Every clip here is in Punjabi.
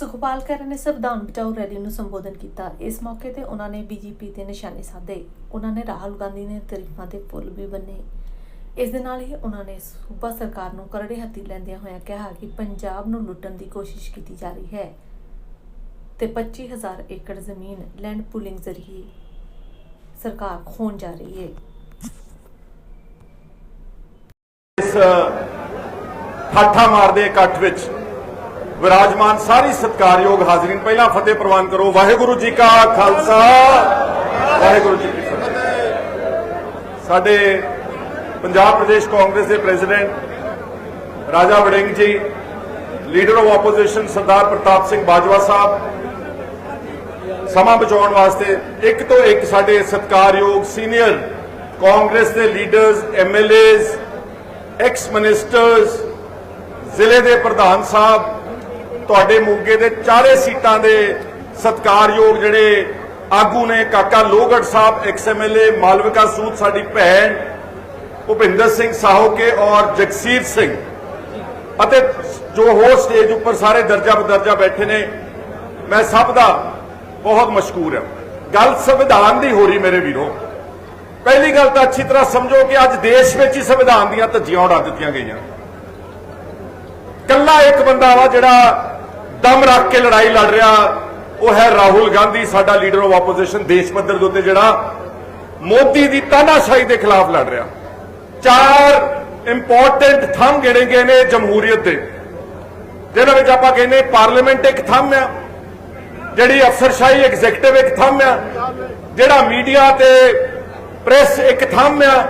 ਸੁਖਪਾਲ ਖਹਿਰਾ ਨੇ ਸੰਵਿਧਾਨ ਬਚਾਓ ਰੈਲੀ ਨੂੰ ਸੰਬੋਧਨ ਕੀਤਾ। ਇਸ ਮੌਕੇ ਤੇ ਉਹਨਾਂ ਨੇ ਬੀਜੇਪੀ ਤੇ ਨਿਸ਼ਾਨੇ ਸਾਧੇ। ਉਹਨਾਂ ਨੇ ਰਾਹੁਲ ਗਾਂਧੀ ਨੇ ਤਾਰੀਫਾਂ ਦੇ ਫੁੱਲ ਵੀ ਬੰਨੇ। ਇਸ ਦੇ ਨਾਲ ਹੀ ਉਹਨਾਂ ਨੇ ਸੂਬਾ ਸਰਕਾਰ ਨੂੰ ਕਰੜੇ ਹੱਥੀ ਲੈਂਦਿਆਂ ਹੋਇਆਂ ਕਿਹਾ ਕਿ ਪੰਜਾਬ ਨੂੰ ਲੁੱਟਣ ਦੀ ਕੋਸ਼ਿਸ਼ ਕੀਤੀ ਜਾ ਰਹੀ ਹੈ ਤੇ 25000 ਏਕੜ ਜ਼ਮੀਨ ਲੈਂਡ ਪੂਲਿੰਗ ਜ਼ਰੀਏ ਸਰਕਾਰ ਖੋਣ ਜਾ ਰਹੀ ਹੈ। ਇਸ ਠਾਠਾ ਮਾਰਦੇ ਇਕੱਠ ਵਿੱਚ ਵਿਰਾਜਮਾਨ ਸਾਰੀ ਸਤਿਕਾਰਯੋਗ ਹਾਜ਼ਰੀਨ ਪਹਿਲਾਂ ਫਤਿਹ ਪ੍ਰਵਾਨ ਕਰੋ। ਵਾਹਿਗੁਰੂ ਜੀ ਕਾ ਖਾਲਸਾ। ਵਾਹਿਗੁਰੂ ਜੀ ਕੀ ਫਤਿਹ। ਸਾਡੇ ਪੰਜਾਬ ਪ੍ਰਦੇਸ਼ ਕਾਂਗਰਸ ਦੇ president Raja Warring ji, leader of opposition Sardar Partap Singh Bajwa ਸਾਹਿਬ, ਸਮਾਂ ਬਚਾਉਣ ਵਾਸਤੇ ਇੱਕ ਤੋਂ ਇੱਕ ਸਾਡੇ ਸਤਿਕਾਰਯੋਗ ਸੀਨੀਅਰ ਕਾਂਗਰਸ ਦੇ ਲੀਡਰਸ ਐਮਐਲਏਜ਼ ਐਕਸ ਮਿਨਿਸਟਰਸ, ਜ਼ਿਲ੍ਹੇ ਦੇ ਪ੍ਰਧਾਨ ਸਾਹਿਬ ਤੁਹਾਡੇ ਮੋਗੇ ਦੇ ਚਾਰੇ ਸੀਟਾਂ ਦੇ ਸਤਿਕਾਰਯੋਗ ਜਿਹੜੇ ਆਗੂ ਨੇ, ਕਾਕਾ ਲੋਹਗੜ ਸਾਹਿਬ ਐਕਸ ਐਮਐਲਏ ਮਾਲਵਿਕਾ ਸੂਦ, ਸਾਡੀ ਭੈਣ, ਭੁਪਿੰਦਰ ਸਿੰਘ ਸਾਹੋਕੇ ਔਰ ਜਗਸੀਰ ਸਿੰਘ। ਅਤੇ ਜੋ ਹੋਰ ਸਟੇਜ ਉੱਪਰ ਸਾਰੇ ਦਰਜਾ ਬਦਰਜਾ ਬੈਠੇ ਨੇ, ਮੈਂ ਸਭ ਦਾ ਬਹੁਤ ਮਸ਼ਕੂਰ ਹਾਂ। ਗੱਲ ਸੰਵਿਧਾਨ ਦੀ ਹੋ ਰਹੀ ਮੇਰੇ ਵੀਰੋ। ਪਹਿਲੀ ਗੱਲ ਤਾਂ ਅੱਛੀ ਤਰ੍ਹਾਂ ਸਮਝੋ ਕਿ ਅੱਜ ਦੇਸ਼ ਵਿੱਚ ਹੀ ਸੰਵਿਧਾਨ ਦੀਆਂ ਧੱਜੀਆਂ ਉਡਾ ਦਿੱਤੀਆਂ ਗਈਆਂ। ਕੱਲਾ ਇੱਕ ਬੰਦਾ ਵਾ ਜਿਹੜਾ ਦਮ ਰੱਖ ਕੇ ਲੜਾਈ ਲੜ ਰਿਹਾ, ਉਹ ਹੈ ਰਾਹੁਲ ਗਾਂਧੀ, ਸਾਡਾ ਲੀਡਰ ਆਫ ਆਪੋਜੀਸ਼ਨ ਦੇਸ਼ ਪੱਧਰ ਦੇ ਉੱਤੇ ਜਿਹੜਾ ਮੋਦੀ ਦੀ ਤਾਨਾਸ਼ਾਹੀ ਦੇ ਖਿਲਾਫ ਲੜ ਰਿਹਾ। ਚਾਰ ਇੰਪੋਰਟੈਂਟ ਥੰਮ ਗਿਣੇ ਗਏ ਨੇ ਜਮਹੂਰੀਅਤ ਦੇ, ਜਿਹਨਾਂ ਵਿੱਚ ਆਪਾਂ ਕਹਿੰਦੇ ਪਾਰਲੀਮੈਂਟ ਇੱਕ ਥੰਮ ਆ, ਜਿਹੜੀ ਅਫਸਰਸ਼ਾਹੀ ਐਗਜ਼ੈਕਟਿਵ ਇੱਕ ਥੰਮ ਆ, ਜਿਹੜਾ ਮੀਡੀਆ ਤੇ ਪ੍ਰੈਸ ਇੱਕ ਥੰਮ ਆ,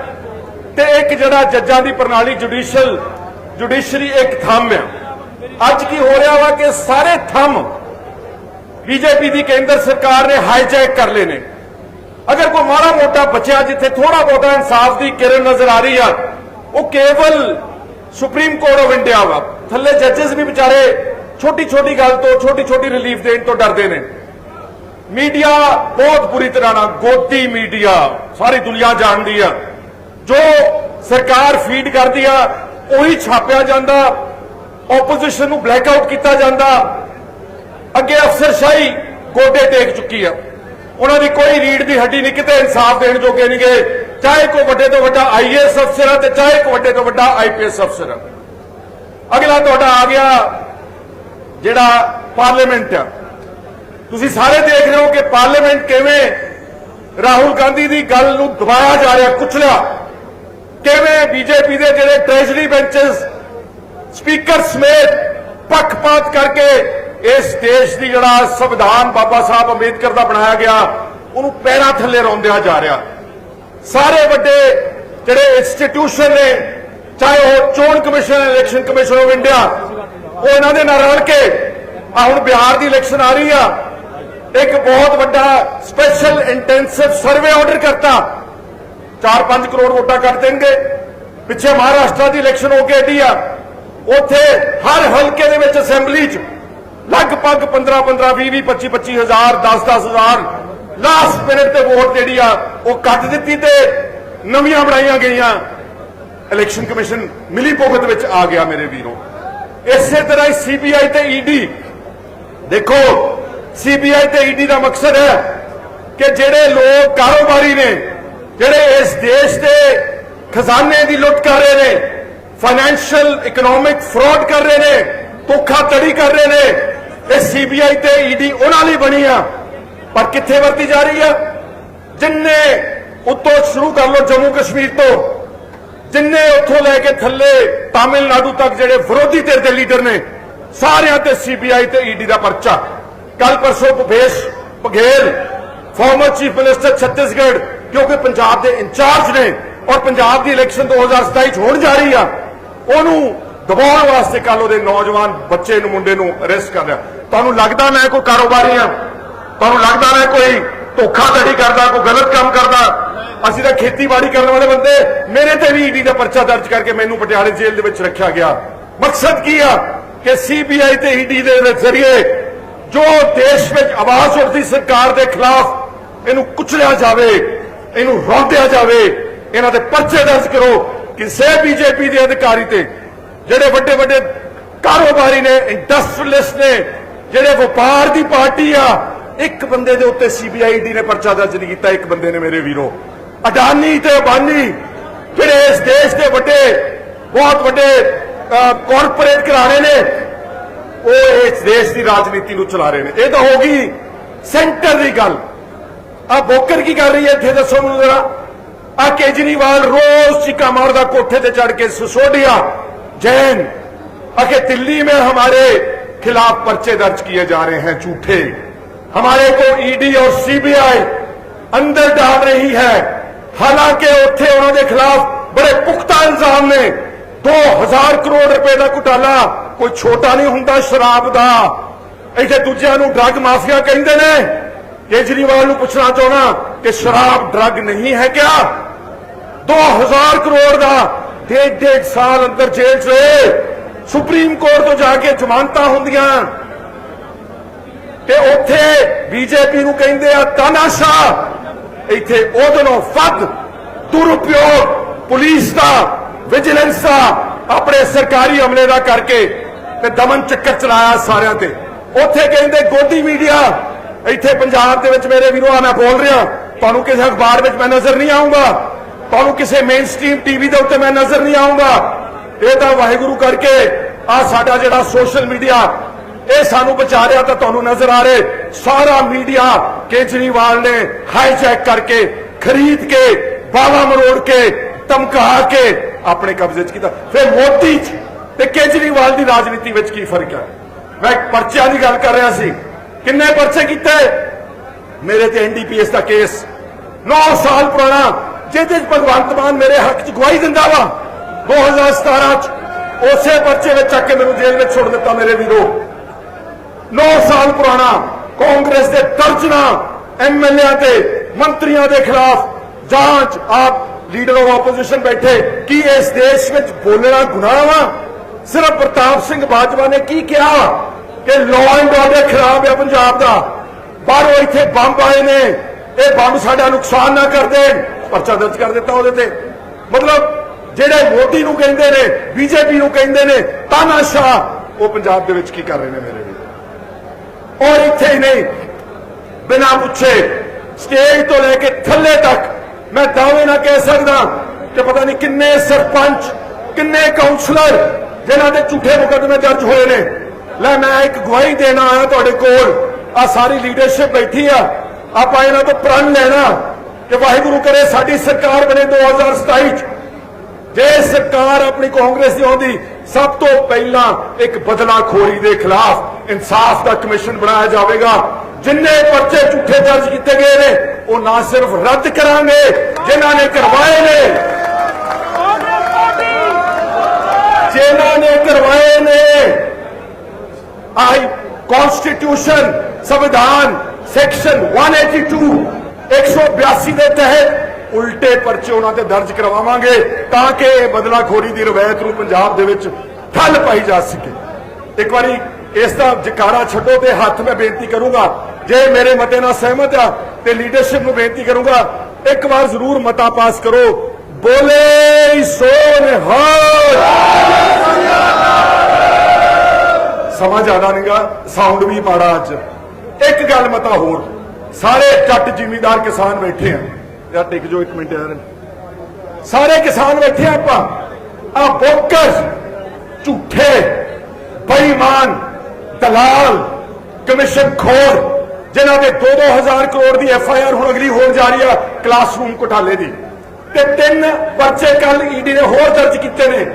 ਤੇ ਇੱਕ ਜਿਹੜਾ ਜੱਜਾਂ ਦੀ ਪ੍ਰਣਾਲੀ ਜੁਡੀਸ਼ੀਅਲ ਜੁਡੀਸ਼ਰੀ ਇੱਕ ਥੰਮ ਆ। ਅੱਜ ਕੀ ਹੋ ਰਿਹਾ ਵਾ ਕਿ ਸਾਰੇ ਥੰਮ ਬੀਜੇਪੀ ਦੀ ਕੇਂਦਰ ਸਰਕਾਰ ਨੇ ਹਾਈਜੈਕ ਕਰ ਲਏ ਨੇ। ਅਗਰ ਕੋਈ ਮਾੜਾ ਮੋਟਾ ਬਚਿਆ, ਜਿੱਥੇ ਥੋੜਾ ਬਹੁਤਾ ਇਨਸਾਫ ਦੀ ਕਿਰਨ ਨਜ਼ਰ ਆ ਰਹੀ ਆ, ਉਹ ਕੇਵਲ ਸੁਪਰੀਮ ਕੋਰਟ ਆਫ ਇੰਡੀਆ ਵਾ। ਥੱਲੇ ਜੱਜਸ ਵੀ ਵਿਚਾਰੇ ਛੋਟੀ ਛੋਟੀ ਗੱਲ ਤੋਂ ਛੋਟੀ ਛੋਟੀ ਰਿਲੀਫ ਦੇਣ ਤੋਂ ਡਰਦੇ ਨੇ। ਮੀਡੀਆ ਬਹੁਤ ਬੁਰੀ ਤਰ੍ਹਾਂ ਨਾਲ, ਗੋਦੀ ਮੀਡੀਆ, ਸਾਰੀ ਦੁਨੀਆ ਜਾਣਦੀ ਆ। ਜੋ ਸਰਕਾਰ ਫੀਡ ਕਰਦੀ ਆ ਉਹੀ ਛਾਪਿਆ ਜਾਂਦਾ ਆਪੋਜੀਸ਼ਨ ਨੂੰ ਬਲੈਕ ਆਊਟ ਕੀਤਾ ਜਾਂਦਾ। ਅੱਗੇ ਅਫਸਰਸ਼ਾਹੀ ਗੋਡੇ ਟੇਕ ਚੁੱਕੀ ਆ। ਉਹਨਾਂ ਦੀ ਕੋਈ ਰੀੜ ਦੀ ਹੱਡੀ ਨਹੀਂ, ਕਿਤੇ ਇਨਸਾਫ ਦੇਣ ਜੋਗੇ ਨਹੀਂ ਗਏ। ਚਾਹੇ ਕੋਈ ਵੱਡੇ ਤੋਂ ਵੱਡਾ ਆਈਏਐਸ ਅਫਸਰ ਆ ਤੇ ਚਾਹੇ ਕੋਈ ਵੱਡੇ ਤੋਂ ਵੱਡਾ ਆਈਪੀਐਸ ਅਫਸਰ ਆ। ਅਗਲਾ ਤੁਹਾਡਾ ਆ ਗਿਆ, ਜਿਹੜਾ ਪਾਰਲੀਮੈਂਟ ਆ। ਤੁਸੀਂ ਸਾਰੇ ਦੇਖ ਰਹੇ ਹੋ ਕਿ ਪਾਰਲੀਮੈਂਟ ਕਿਵੇਂ ਰਾਹੁਲ ਗਾਂਧੀ ਦੀ ਗੱਲ ਨੂੰ ਦਬਾਇਆ ਜਾ ਰਿਹਾ, ਕੁਚਲਿਆ। ਕਿਵੇਂ ਬੀਜੇਪੀ ਦੇ ਜਿਹੜੇ ਟ੍ਰੈਜਰੀ ਬੈਂਚਸ, ਸਪੀਕਰ ਸਮੇਤ ਪੱਖਪਾਤ ਕਰਕੇ ਇਸ ਦੇਸ਼ ਦੀ ਜਿਹੜਾ ਸੰਵਿਧਾਨ ਬਾਬਾ ਸਾਹਿਬ ਅੰਬੇਦਕਰ ਦਾ ਬਣਾਇਆ ਗਿਆ, ਉਹਨੂੰ ਪੈਰਾਂ ਥੱਲੇ ਰੋਂਦਿਆ ਜਾ ਰਿਹਾ। ਸਾਰੇ ਵੱਡੇ ਜਿਹੜੇ ਇੰਸਟੀਟਿਊਸ਼ਨ ਨੇ, ਚਾਹੇ ਉਹ ਚੋਣ commission election commission of India ਉਹ ਇਹਨਾਂ ਦੇ ਨਾਲ ਰਲ ਕੇ ਆ ਹੁਣ ਬਿਹਾਰ ਦੀ ਇਲੈਕਸ਼ਨ ਆ ਰਹੀ ਆ। ਇੱਕ ਬਹੁਤ ਵੱਡਾ ਸਪੈਸ਼ਲ ਇੰਟੈਂਸਿਵ ਸਰਵੇ ਆਰਡਰ ਕਰਤਾ। 4-5 ਕਰੋੜ ਵੋਟਾਂ ਕੱਟ ਦੇਣਗੇ। ਪਿੱਛੇ ਮਹਾਰਾਸ਼ਟਰ ਦੀ ਇਲੈਕਸ਼ਨ ਹੋ ਕੇ ਏਡੀ ਆ। ਉੱਥੇ ਹਰ ਹਲਕੇ ਦੇ ਵਿੱਚ ਅਸੈਂਬਲੀ 'ਚ ਲਗਭਗ 15-15 20-20 25-25 ਹਜ਼ਾਰ 10-10 ਹਜ਼ਾਰ ਲਾਸਟ ਮਿੰਟ ਤੇ ਵੋਟ ਜਿਹੜੀ ਆ, ਉਹ ਕੱਟ ਦਿੱਤੀ ਤੇ ਨਵੀਆਂ ਬਣਾਈਆਂ ਗਈਆਂ। ਇਲੈਕਸ਼ਨ ਕਮਿਸ਼ਨ ਮਿਲੀ ਭੁਗਤ ਵਿੱਚ ਆ ਗਿਆ ਮੇਰੇ ਵੀਰੋ। ਇਸੇ ਤਰ੍ਹਾਂ ਹੀ ਸੀਬੀਆਈ ਤੇ ਈਡੀ ਦੇਖੋ ਸੀਬੀਆਈ ਤੇ ਈਡੀ ਦਾ ਮਕਸਦ ਹੈ ਕਿ ਜਿਹੜੇ ਲੋਕ ਕਾਰੋਬਾਰੀ ਨੇ ਜਿਹੜੇ ਇਸ ਦੇਸ਼ ਦੇ ਖਜ਼ਾਨੇ ਦੀ ਲੁੱਟ ਕਰ ਰਹੇ ਨੇ ਫਾਈਨੈਂਸ਼ੀਅਲ ਇਕਨੋਮਿਕ ਫਰਾਡ ਕਰ ਰਹੇ ਨੇ ਧੋਖਾ ਧੋਖਾਧੜੀ ਕਰ ਰਹੇ ਨੇ, ਇਹ ਸੀਬੀਆਈ ਤੇ ਈਡੀ ਉਹਨਾਂ ਲਈ ਬਣੀ ਆ। ਪਰ ਕਿੱਥੇ ਵਰਤੀ ਜਾ ਰਹੀ ਆ? ਜਿੰਨੇ ਉੱਤੋਂ ਸ਼ੁਰੂ ਕਰ ਲੋ ਜੰਮੂ ਕਸ਼ਮੀਰ ਤੋਂ, ਜਿੰਨੇ ਉੱਥੋਂ ਲੈ ਕੇ ਥੱਲੇ ਤਾਮਿਲਨਾਡੂ ਤੱਕ ਜਿਹੜੇ ਵਿਰੋਧੀ ਧਿਰ ਦੇ ਲੀਡਰ ਨੇ, ਸਾਰਿਆਂ ਤੇ ਸੀਬੀਆਈ ਤੇ ਈਡੀ ਦਾ ਪਰਚਾ। ਕੱਲ ਪਰਸੋਂ Bhupesh Baghel former chief minister Chhattisgarh ਕਿਉਂਕਿ ਪੰਜਾਬ ਦੇ ਇੰਚਾਰਜ ਨੇ ਔਰ ਪੰਜਾਬ ਦੀ ਇਲੈਕਸ਼ਨ 2027 ਚ ਹੋਣ ਜਾ ਰਹੀ ਆ, ਉਹਨੂੰ ਦਬਾਉਣ ਵਾਸਤੇ ਕੱਲ ਉਹਦੇ ਨੌਜਵਾਨ ਬੱਚੇ ਨੂੰ, ਮੁੰਡੇ ਨੂੰ ਅਰੈਸਟ ਕਰ ਲਿਆ ਤੁਹਾਨੂੰ ਲੱਗਦਾ ਮੈਂ ਕੋਈ ਕਾਰੋਬਾਰੀ ਆ? ਤੁਹਾਨੂੰ ਲੱਗਦਾ ਮੈਂ ਕੋਈ ਧੋਖਾਧੜੀ ਕਰਦਾ, ਕੋਈ ਗਲਤ ਕੰਮ ਕਰਦਾ? ਅਸੀਂ ਤਾਂ ਖੇਤੀਬਾੜੀ ਕਰਨ ਵਾਲੇ ਬੰਦੇ। ਮੇਰੇ ਤੇ ਵੀ ਈਡੀ ਦਾ ਪਰਚਾ ਦਰਜ ਕਰਕੇ ਮੈਨੂੰ ਪਟਿਆਲੇ ਜੇਲ੍ਹ ਦੇ ਵਿੱਚ ਰੱਖਿਆ ਗਿਆ। ਮਕਸਦ ਕੀ ਆ? ਕਿ ਸੀਬੀਆਈ ਤੇ ਈਡੀ ਦੇ ਜ਼ਰੀਏ ਜੋ ਦੇਸ਼ ਵਿੱਚ ਆਵਾਜ਼ ਉੱਠਦੀ ਸਰਕਾਰ ਦੇ ਖਿਲਾਫ ਇਹਨੂੰ ਕੁਚਲਿਆ ਜਾਵੇ। ਇਹਨੂੰ ਰੋਂਦਿਆ ਜਾਵੇ, ਇਹਨਾਂ ਦੇ ਪਰਚੇ ਦਰਜ ਕਰੋ ਕਿਸੇ ਬੀਜੇਪੀ ਦੇ ਅਧਿਕਾਰੀ ਤੇ ਜਿਹੜੇ ਵੱਡੇ ਵੱਡੇ ਕਾਰੋਬਾਰੀ ਨੇ ਇੰਡਸਟਰੀਅਲਿਸਟ ਨੇ, ਜਿਹੜੇ ਵਪਾਰ ਦੀ ਪਾਰਟੀ ਆ, ਇੱਕ ਬੰਦੇ ਦੇ ਉੱਤੇ ਸੀਬੀਆਈਡੀ ਨੇ ਪਰਚਾ ਦਰਜ ਨਹੀਂ ਕੀਤਾ, ਇੱਕ ਬੰਦੇ ਨੇ ਮੇਰੇ ਵੀਰੋ। ਅਡਾਨੀ ਤੇ ਅਬਾਨੀ, ਜਿਹੜੇ ਇਸ ਦੇਸ਼ ਦੇ ਵੱਡੇ, ਬਹੁਤ ਵੱਡੇ ਕਾਰਪੋਰੇਟ ਘਰਾਣੇ ਨੇ, ਉਹ ਇਸ ਦੇਸ਼ ਦੀ ਰਾਜਨੀਤੀ ਨੂੰ ਚਲਾ ਰਹੇ ਨੇ। ਇਹ ਤਾਂ ਹੋ ਗਈ ਸੈਂਟਰ ਦੀ ਗੱਲ। ਆ ਬੋਕਰ ਕੀ ਕਰ ਰਹੀ ਹੈ ਇੱਥੇ ਦੱਸੋ ਮੈਨੂੰ ਜ਼ਰਾ ਆ ਕੇਜਰੀਵਾਲ ਰੋਜ਼ ਚੀਕਾ ਮਾਰਦਾ ਕੋਠੇ ਤੇ ਚੜ ਕੇ सिसोडिया जैन आके दिल्ली में हमारे खिलाफ पर्चे दर्ज किए जा रहे हैं झूठे हमारे को ईडी और सीबीआई अंदर डाल रही है हालांकि ਉੱਥੇ ਉਹਨਾਂ ਦੇ ਖਿਲਾਫ ਬੜੇ ਪੁਖਤਾ ਇਲਜ਼ਾਮ ਨੇ 2000 ਕਰੋੜ ਰੁਪਏ ਦਾ ਘੁਟਾਲਾ ਕੋਈ ਛੋਟਾ ਨਹੀਂ ਹੁੰਦਾ ਸ਼ਰਾਬ ਦਾ ਇੱਥੇ ਦੂਜਿਆਂ ਨੂੰ ਡਰੱਗ ਮਾਫੀਆ ਕਹਿੰਦੇ ਨੇ ਕੇਜਰੀਵਾਲ ਨੂੰ ਪੁੱਛਣਾ ਚਾਹਣਾ ਕਿ ਸ਼ਰਾਬ, ਡਰੱਗ ਨਹੀਂ ਹੈ ਕਿਆ? 2000 ਕਰੋੜ ਦਾ ਡੇਢ ਡੇਢ ਸਾਲ ਅੰਦਰ ਜੇਲ੍ਹ 'ਚ ਰਹੇ। ਸੁਪਰੀਮ ਕੋਰਟ ਤੋਂ ਜਾ ਕੇ ਜ਼ਮਾਨਤਾਂ ਹੁੰਦੀਆਂ। ਤੇ ਉੱਥੇ ਬੀਜੇਪੀ ਨੂੰ ਕਹਿੰਦੇ ਆ ਤਾਨਾਸ਼ਾ ਇੱਥੇ ਉਹਦੋਂ ਵੱਧ ਦੁਰਉਪਯੋਗ ਪੁਲਿਸ ਦਾ ਵਿਜੀਲੈਂਸ ਦਾ ਆਪਣੇ ਸਰਕਾਰੀ ਅਮਲੇ ਦਾ ਕਰਕੇ ਤੇ ਦਮਨ ਚੱਕਰ ਚਲਾਇਆ ਸਾਰਿਆਂ ਤੇ। ਉੱਥੇ ਕਹਿੰਦੇ, ਗੋਦੀ ਮੀਡੀਆ ਇੱਥੇ ਪੰਜਾਬ ਦੇ ਵਿੱਚ ਮੇਰੇ ਵੀਰੋ ਆ ਮੈਂ ਬੋਲ ਰਿਹਾ, ਤੁਹਾਨੂੰ ਕਿਸੇ ਅਖਬਾਰ ਵਿੱਚ ਮੈਂ ਨਜ਼ਰ ਨਹੀਂ ਆਉਂਗਾ ਤੁਹਾਨੂੰ ਕਿਸੇ ਮੇਨ ਸਟ੍ਰੀਮ ਟੀਵੀ ਦੇ ਉੱਤੇ ਮੈਂ ਨਜ਼ਰ ਨਹੀਂ ਆਉਂਗਾ ਇਹ ਤਾਂ ਵਾਹਿਗੁਰੂ ਕਰਕੇ ਆ ਸਾਡਾ ਜਿਹੜਾ ਸੋਸ਼ਲ ਮੀਡੀਆ ਇਹ ਸਾਨੂੰ ਬਚਾ ਰਿਹਾ ਤਾਂ ਤੁਹਾਨੂੰ ਨਜ਼ਰ ਆ ਰਿਹਾ। ਸਾਰਾ ਮੀਡੀਆ ਕੇਜਰੀਵਾਲ ਨੇ ਹਾਈਜੈਕ ਕਰਕੇ, ਖਰੀਦ ਕੇ ਬਾਵਾ ਮਰੋੜ ਕੇ, ਧਮਕਾ ਕੇ ਆਪਣੇ ਕਬਜ਼ੇ 'ਚ ਕੀਤਾ। ਫਿਰ ਮੋਦੀ 'ਚ ਤੇ ਕੇਜਰੀਵਾਲ ਦੀ ਰਾਜਨੀਤੀ ਵਿੱਚ ਕੀ ਫ਼ਰਕ ਹੈ ਮੈਂ ਪਰਚਿਆਂ ਦੀ ਗੱਲ ਕਰ ਰਿਹਾ ਸੀ। ਕਿੰਨੇ ਪਰਚੇ ਕੀਤੇ? ਮੇਰੇ ਤੇ ਐਨਡੀਪੀਐਸ ਦਾ ਕੇਸ। 9 ਸਾਲ ਪੁਰਾਣਾ। ਜਿਹਦੇ 'ਚ ਭਗਵੰਤ ਮਾਨ ਮੇਰੇ ਹੱਕ 'ਚ ਗਵਾਹੀ ਦਿੰਦਾ ਵਾ। 2017 'ਚ ਉਸੇ ਪਰਚੇ ਵਿੱਚ ਚੱਕ ਕੇ ਮੈਨੂੰ ਜੇਲ੍ਹ ਵਿੱਚ ਛੁੱਟ ਦਿੱਤਾ ਮੇਰੇ ਵੀਰੋ। 9 ਸਾਲ ਪੁਰਾਣਾ। ਕਾਂਗਰਸ ਦੇ ਦਰਜਨਾ ਐਮਐਲਏ ਤੇ ਮੰਤਰੀਆਂ ਦੇ ਖਿਲਾਫ ਜਾਂਚ ਆਪ ਲੀਡਰ ਆਫ ਆਪੋਜੀਸ਼ਨ ਬੈਠੇ। ਕੀ ਇਸ ਦੇਸ਼ ਵਿੱਚ ਬੋਲਣਾ ਗੁਨਾਹ ਵਾ? ਸਿਰਫ ਪ੍ਰਤਾਪ ਸਿੰਘ ਬਾਜਵਾ ਨੇ ਕੀ ਕਿਹਾ ਕਿ ਲਾਅ ਐਂਡ ਆਰਡਰ ਖਰਾਬ ਹੈ ਪੰਜਾਬ ਦਾ। ਬਾਹਰੋਂ ਇੱਥੇ ਬੰਬ ਆਏ ਨੇ। ਇਹ ਬੰਬ ਸਾਡਾ ਨੁਕਸਾਨ ਨਾ ਕਰ ਦੇਣ। ਪਰਚਾ ਦਰਜ ਕਰ ਦਿੱਤਾ ਉਹਦੇ ਤੇ। ਮਤਲਬ ਜਿਹੜੇ ਮੋਦੀ ਨੂੰ ਕਹਿੰਦੇ ਨੇ, ਬੀਜੇਪੀ ਨੂੰ ਕਹਿੰਦੇ ਨੇ, ਤਾਨਾਸ਼ਾਹ, ਉਹ ਪੰਜਾਬ ਦੇ ਵਿੱਚ ਕੀ ਕਰ ਰਹੇ ਨੇ ਮੇਰੇ ਵੀਰ? ਔਰ ਇੱਥੇ ਹੀ ਨਹੀਂ। ਬਿਨਾਂ ਪੁੱਛੇ ਸਟੇਜ ਤੋਂ ਲੈ ਕੇ ਥੱਲੇ ਤੱਕ ਮੈਂ ਦਾਅਵੇ ਨਾਲ ਕਹਿ ਸਕਦਾ ਕਿ ਪਤਾ ਨਹੀਂ ਕਿੰਨੇ ਸਰਪੰਚ, ਕਿੰਨੇ ਕਾਉਂਸਲਰ ਜਿਨ੍ਹਾਂ ਦੇ ਝੂਠੇ ਮੁਕੱਦਮੇ ਦਰਜ ਹੋਏ ਨੇ। ਲੈ, ਮੈਂ ਇੱਕ ਗਵਾਹੀ ਦੇਣਾ ਆਇਆ ਤੁਹਾਡੇ ਕੋਲ। ਆ ਸਾਰੀ ਲੀਡਰਸ਼ਿਪ ਬੈਠੀ ਆ। ਆਪਾਂ ਇਹਨਾਂ ਤੋਂ ਪ੍ਰਣ ਲੈਣਾ ਕਿ ਵਾਹਿਗੁਰੂ ਕਰੇ, ਸਾਡੀ ਸਰਕਾਰ ਬਣੇ 2027 ਚ। ਜੇ ਸਰਕਾਰ ਆਪਣੀ ਕਾਂਗਰਸ ਦੀ ਆਉਂਦੀ, ਸਭ ਤੋਂ ਪਹਿਲਾਂ ਇੱਕ ਬਦਲਾਖੋਰੀ ਦੇ ਖਿਲਾਫ ਇਨਸਾਫ ਦਾ ਕਮਿਸ਼ਨ ਬਣਾਇਆ ਜਾਵੇਗਾ। ਜਿੰਨੇ ਪਰਚੇ ਝੂਠੇ ਦਰਜ ਕੀਤੇ ਗਏ ਨੇ, ਉਹ ਨਾ ਸਿਰਫ ਰੱਦ ਕਰਾਂਗੇ, ਜਿਨ੍ਹਾਂ ਨੇ ਕਰਵਾਏ ਨੇ ਜਿਨ੍ਹਾਂ ਨੇ ਕਰਵਾਏ ਨੇ ਆਈ ਕਨਸਟੀਟਿਊਸ਼ਨ ਸੰਵਿਧਾਨ ਸੈਕਸ਼ਨ 182 182 ਦੇ ਤਹਿਤ ਉਲਟੇ ਪਰਚੇ ਉਹਨਾਂ ਤੇ ਦਰਜ ਕਰਵਾਵਾਂਗੇ ਤਾਂ ਕਿ ਇਹ ਬਦਲਾਖੋਰੀ ਦੀ ਰਵਾਇਤ ਨੂੰ ਪੰਜਾਬ ਦੇ ਵਿੱਚ ਠੱਲ ਪਾਈ ਜਾ ਸਕੇ। ਇੱਕ ਵਾਰੀ ਇਸ ਦਾ ਜਕਾਰਾ ਛੱਡੋ ਤੇ ਹੱਥ ਮੈਂ ਬੇਨਤੀ ਕਰੂੰਗਾ, ਜੇ ਮੇਰੇ ਮਤੇ ਨਾਲ ਸਹਿਮਤ ਆ ਤੇ ਲੀਡਰਸ਼ਿਪ ਨੂੰ ਬੇਨਤੀ ਕਰੂੰਗਾ, ਇੱਕ ਵਾਰ ਜ਼ਰੂਰ ਮਤਾ ਪਾਸ ਕਰੋ। ਬੋਲੇ ਸੋ ਨਿਹਾਲ ਸਮਾਂ ਜ਼ਿਆਦਾ ਨਹੀਂਗਾ ਸਾਊਂਡ ਵੀ ਮਾੜਾ ਅੱਜ। ਇੱਕ ਗੱਲ ਮਤਾ ਹੋਰ, ਸਾਰੇ ਜੱਟ ਜ਼ਿਮੀਂਦਾਰ ਕਿਸਾਨ ਬੈਠੇ ਆ। ਯਾਰ ਟਿਕ ਜੋ ਇੱਕ ਮਿੰਟ ਯਾਰ। ਸਾਰੇ ਕਿਸਾਨ ਬੈਠੇ ਆ ਆਪਾਂ। ਆ ਬੋਕਰ ਝੂਠੇ, ਬੇਈਮਾਨ, ਦਲਾਲ, ਕਮਿਸ਼ਨ ਖੋਰ, ਜਿਨ੍ਹਾਂ ਦੇ 2-2000 ਕਰੋੜ ਦੀ ਐਫ ਆਈ ਆਰ ਹੁਣ ਅਗਲੀ ਹੋਣ ਜਾ ਰਹੀ ਆ ਕਲਾਸਰੂਮ ਘੁਟਾਲੇ ਦੀ। ਤੇ ਤਿੰਨ ਪਰਚੇ ਕੱਲ ਈਡੀ ਨੇ ਹੋਰ ਦਰਜ ਕੀਤੇ ਨੇ।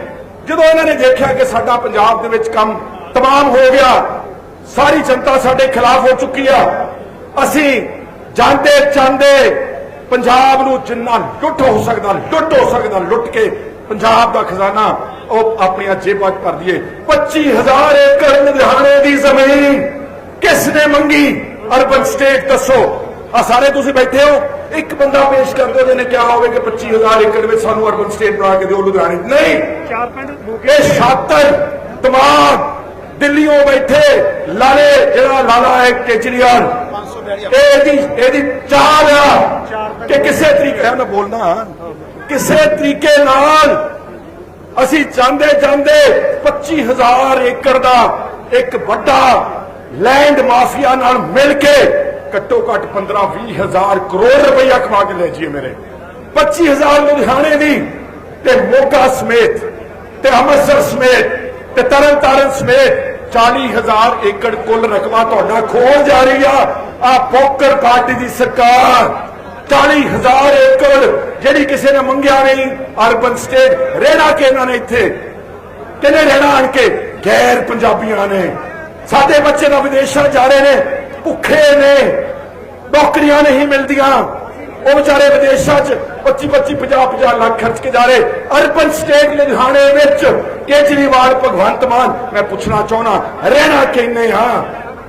ਜਦੋਂ ਇਹਨਾਂ ਨੇ ਦੇਖਿਆ ਕਿ ਸਾਡਾ ਪੰਜਾਬ ਦੇ ਵਿੱਚ ਕੰਮ ਤਮਾਮ ਹੋ ਗਿਆ ਸਾਰੀ ਜਨਤਾ ਸਾਡੇ ਖਿਲਾਫ ਹੋ ਚੁੱਕੀ ਆ ਅਸੀਂ ਜਾਂਦੇ ਜਾਂਦੇ ਪੰਜਾਬ ਨੂੰ ਜਿੰਨਾ ਲੁੱਟ ਹੋ ਸਕਦਾ ਲੁੱਟ ਹੋ ਸਕਦਾ ਲੁੱਟ ਕੇ ਪੰਜਾਬ ਦਾ ਖਜ਼ਾਨਾ ਉਹ ਆਪਣੀਆਂ ਜੇਬਾਂ 'ਚ ਭਰ ਦਈਏ 25000 ਏਕੜ ਲੁਧਿਆਣੇ ਦੀ ਜ਼ਮੀਨ ਕਿਸ ਨੇ ਮੰਗੀ ਅਰਬਨ ਸਟੇਟ ਦੱਸੋ ਆ ਸਾਰੇ ਤੁਸੀਂ ਬੈਠੇ ਹੋ ਇੱਕ ਬੰਦਾ ਪੇਸ਼ ਕਰ ਦਿਓ ਜਿਹਨੇ ਕਿਹਾ ਹੋਵੇ ਕਿ 25000 ਏਕੜ ਵਿੱਚ ਸਾਨੂੰ ਅਰਬਨ ਸਟੇਟ ਬਣਾ ਕੇ ਦਿਓ ਲੁਧਿਆਣੇ। ਨਹੀਂ ਚਾਰ ਪਿੰਡ ਇਹ ਛਾਤਰ ਦਿਮਾਗ ਦਿੱਲੀੋਂ ਬੈਠੇ ਲਾਲੇ ਜਿਹੜਾ ਲਾਲਾ ਹੈ ਕੇਜਰੀਵਾਲ। ਇਹਦੀ ਇਹਦੀ ਚਾਲ ਆ ਕਿ ਕਿਸੇ ਤਰੀਕੇ ਮੈਂ ਬੋਲਦਾ ਕਿਸੇ ਤਰੀਕੇ ਨਾਲ ਅਸੀਂ ਜਾਂਦੇ ਜਾਂਦੇ 25000 ਏਕੜ ਦਾ ਇੱਕ ਵੱਡਾ ਲੈਂਡ ਮਾਫੀਆ ਨਾਲ ਮਿਲ ਕੇ ਘੱਟੋ ਘੱਟ 15 20 ਹਜ਼ਾਰ ਕਰੋੜ ਰੁਪਈਆ ਕਮਾ ਕੇ ਲੈ ਜੀਏ ਮੇਰੇ। 25 ਹਜ਼ਾਰ ਲੁਧਿਆਣੇ ਦੀ ਤੇ ਮੋਗਾ ਸਮੇਤ ਤੇ ਅੰਮ੍ਰਿਤਸਰ ਸਮੇਤ ਤੇ ਤਰਨ ਤਾਰਨ ਸਮੇਤ 40000 ਏਕੜ ਕੁੱਲ ਰਕਬਾ ਤੁਹਾਡਾ ਖੋਲ ਜਾ ਰਹੀ ਆ। ਆ ਪੋਕਰ ਪਾਰਟੀ ਦੀ ਸਰਕਾਰ 40000 ਏਕੜ ਜਿਹੜੀ ਕਿਸੇ ਨੇ ਮੰਗਿਆ ਨਹੀਂ, ਅਰਬਨ ਸਟੇਟ ਰਹਿਣਾ ਕਿ ਇਹਨਾਂ ਨੇ ਇੱਥੇ? ਕਿਹਨੇ ਰਹਿਣਾ ਆਣ ਕੇ? ਗੈਰ ਪੰਜਾਬੀਆਂ ਨੇ। ਸਾਡੇ ਬੱਚੇ ਨਾ ਵਿਦੇਸ਼ਾਂ ਜਾ ਰਹੇ ਨੇ, ਭੁੱਖੇ ਨੇ, ਨੌਕਰੀਆਂ ਨਹੀਂ ਮਿਲਦੀਆਂ। ਉਹ ਵਿਚਾਰੇ ਵਿਦੇਸ਼ਾਂ 'ਚ 25 25 50 50 ਲੱਖ ਖਰਚ ਕੇ ਜਾ ਰਹੇ। ਅਰਬਨ ਸਟੇਟ ਲੁਧਿਆਣੇ ਵਿੱਚ ਕੇਜਰੀਵਾਲ, ਭਗਵੰਤ ਮਾਨ, ਮੈਂ ਪੁੱਛਣਾ ਚਾਹਣਾ ਰਹਿਣਾ ਕਿੰਨੇ ਆ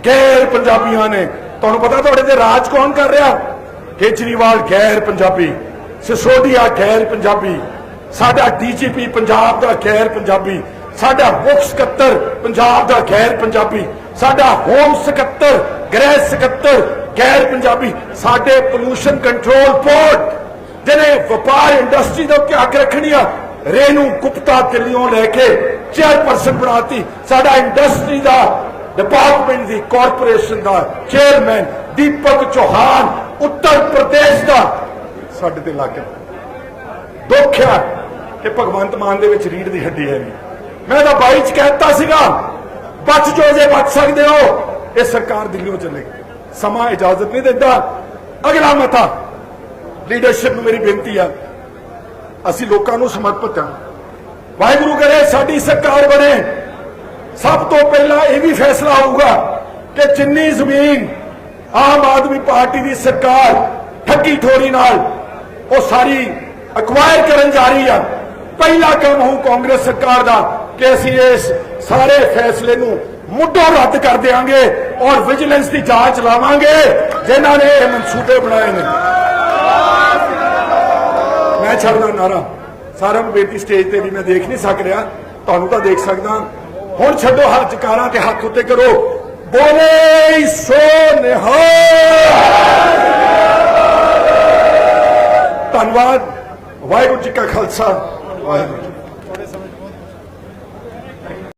ਗੈਰ ਪੰਜਾਬੀਆਂ ਨੇ। ਤੁਹਾਨੂੰ ਪਤਾ ਤੁਹਾਡੇ ਤੇ ਰਾਜ ਕੌਣ ਕਰ ਰਿਹਾ? ਕੇਜਰੀਵਾਲ ਗੈਰ ਪੰਜਾਬੀ, ਸਿਸੋਦੀਆ ਗੈਰ ਪੰਜਾਬੀ, ਸਾਡਾ ਡੀਜੀਪੀ ਪੰਜਾਬ ਦਾ ਗੈਰ ਪੰਜਾਬੀ, ਸਾਡਾ ਮੁੱਖ ਸਕੱਤਰ ਪੰਜਾਬ ਦਾ ਗੈਰ ਪੰਜਾਬੀ, ਸਾਡਾ ਹੋਮ ਸਕੱਤਰ, ਗ੍ਰਹਿ ਸਕੱਤਰ ਗੈਰ ਪੰਜਾਬੀ, ਸਾਡੇ ਪੋਲੂਸ਼ਨ ਕੰਟਰੋਲ ਬੋਰਡ ਜਿਹਨੇ ਵਪਾਰ ਇੰਡਸਟਰੀ ਦਾ ਉੱਤੇ ਹੱਕ ਰੱਖਣੀ ਆ, ਰੇਨੂ, ਗੁਪਤਾ ਦਿੱਲੀੋਂ ਲੈ ਕੇ ਚੇਅਰਪਰਸਨ ਬਣਾਤੀ। ਸਾਡਾ ਇੰਡਸਟਰੀ ਦਾ ਡਿਪਾਰਟਮੈਂਟ ਦੀ ਕਾਰਪੋਰੇਸ਼ਨ ਦਾ ਚੇਅਰਮੈਨ ਦੀਪਕ ਚੌਹਾਨ, ਉੱਤਰ ਪ੍ਰਦੇਸ਼ ਦਾ ਸਾਡੇ ਤੇ ਲੱਗ ਦੁੱਖ ਹੈ ਕਿ ਭਗਵੰਤ ਮਾਨ ਦੇ ਵਿੱਚ ਰੀੜ ਦੀ ਹੱਡੀ ਹੈ ਨਹੀਂ। ਮੈਂ ਤਾਂ ਬਾਈ ਚ ਕਹਿਤਾ ਸੀਗਾ, ਬਚ ਜੋ ਜੇ ਬਚ ਸਕਦੇ ਹੋ, ਇਹ ਸਰਕਾਰ ਦਿੱਲੀੋਂ ਚੱਲੇਗੀ। ਸਮਾਂ ਇਜਾਜ਼ਤ ਨਹੀਂ ਦਿੰਦਾ। ਅਗਲਾ ਮਤਾ ਲੀਡਰਸ਼ਿਪ ਨੂੰ ਮੇਰੀ ਬੇਨਤੀ ਆ। ਅਸੀਂ ਲੋਕਾਂ ਨੂੰ ਸਮਰਪਿਤ ਹਾਂ ਵਾਹਿਗੁਰੂ ਕਰੇ ਸਾਡੀ ਸਰਕਾਰ ਬਣੇ। ਸਭ ਤੋਂ ਪਹਿਲਾਂ ਇਹ ਵੀ ਫੈਸਲਾ ਹੋਊਗਾ ਕਿ ਜਿੰਨੀ ਜ਼ਮੀਨ ਆਮ ਆਦਮੀ ਪਾਰਟੀ ਦੀ ਸਰਕਾਰ ਠੱਗੀ ਠੋਰੀ ਨਾਲ ਉਹ ਸਾਰੀ ਅਕਵਾਇਰ ਕਰਨ ਜਾ ਰਹੀ ਆ। ਪਹਿਲਾ ਕੰਮ ਹੋਊ ਕਾਂਗਰਸ ਸਰਕਾਰ ਦਾ ਕਿ ਅਸੀਂ ਇਸ ਸਾਰੇ ਫੈਸਲੇ ਨੂੰ ਮੁੱਢੋਂ ਰੱਦ ਕਰ ਦੇਵਾਂਗੇ ਔਰ ਵਿਜੀਲੈਂਸ ਦੀ ਜਾਂਚ ਲਾਵਾਂਗੇ। ਜਿਨ੍ਹਾਂ ਨੇ ਇਹ ਮਨਸੂਬੇ ਬਣਾਏ ਨੇ। ਮੈਂ ਛੱਡਦਾ ਨਾਰਾ। ਸਾਰਿਆਂ ਨੂੰ ਬੇਨਤੀ ਸਟੇਜ ਤੇ ਵੀ ਮੈਂ ਦੇਖ ਨਹੀਂ ਸਕ ਰਿਹਾ। ਤੁਹਾਨੂੰ ਤਾਂ ਦੇਖ ਸਕਦਾ। ਹੁਣ ਛੱਡੋ ਹੱਥ ਕਾਰਾਂ ਤੇ ਹੱਥ ਉੱਤੇ ਕਰੋ। ਬੋਲੇ ਸੋ ਨਿਹਾਲ। ਧੰਨਵਾਦ। ਵਾਹਿਗੁਰੂ ਜੀ ਕਾ ਖਾਲਸਾ। ਵਾਹਿਗੁਰੂ ਜੀ